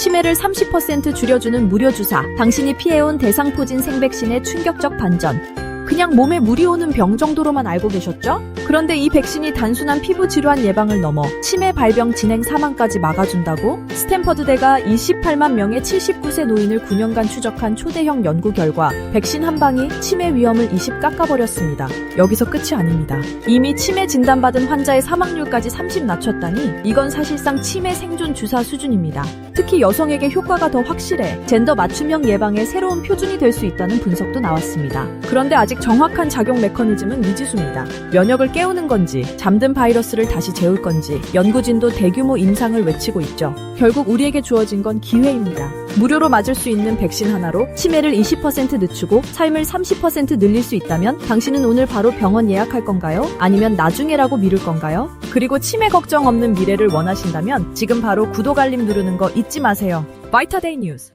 치매를 30% 줄여주는 무료 주사. 당신이 피해온 대상포진 생백신의 충격적 반전. 그냥 몸에 물이 오는 병 정도로만 알고 계셨죠? 그런데 이 백신이 단순한 피부 질환 예방을 넘어 치매 발병 진행 사망까지 막아준다고? 스탠퍼드대가 28만 명의 79세 노인을 9년간 추적한 초대형 연구 결과 백신 한 방이 치매 위험을 20 깎아버렸습니다. 여기서 끝이 아닙니다. 이미 치매 진단받은 환자의 사망률까지 30 낮췄다니 이건 사실상 치매 생존 주사 수준입니다. 특히 여성에게 효과가 더 확실해 젠더 맞춤형 예방의 새로운 표준이 될 수 있다는 분석도 나왔습니다. 그런데 아직 정확한 작용 메커니즘은 미지수입니다. 면역을 깨우는 건지, 잠든 바이러스를 다시 재울 건지, 연구진도 대규모 임상을 외치고 있죠. 결국 우리에게 주어진 건 기회입니다. 무료로 맞을 수 있는 백신 하나로 치매를 20% 늦추고 삶을 30% 늘릴 수 있다면 당신은 오늘 바로 병원 예약할 건가요? 아니면 나중에라고 미룰 건가요? 그리고 치매 걱정 없는 미래를 원하신다면 지금 바로 구독 알림 누르는 거 잊지 마세요. 바이타데이 뉴스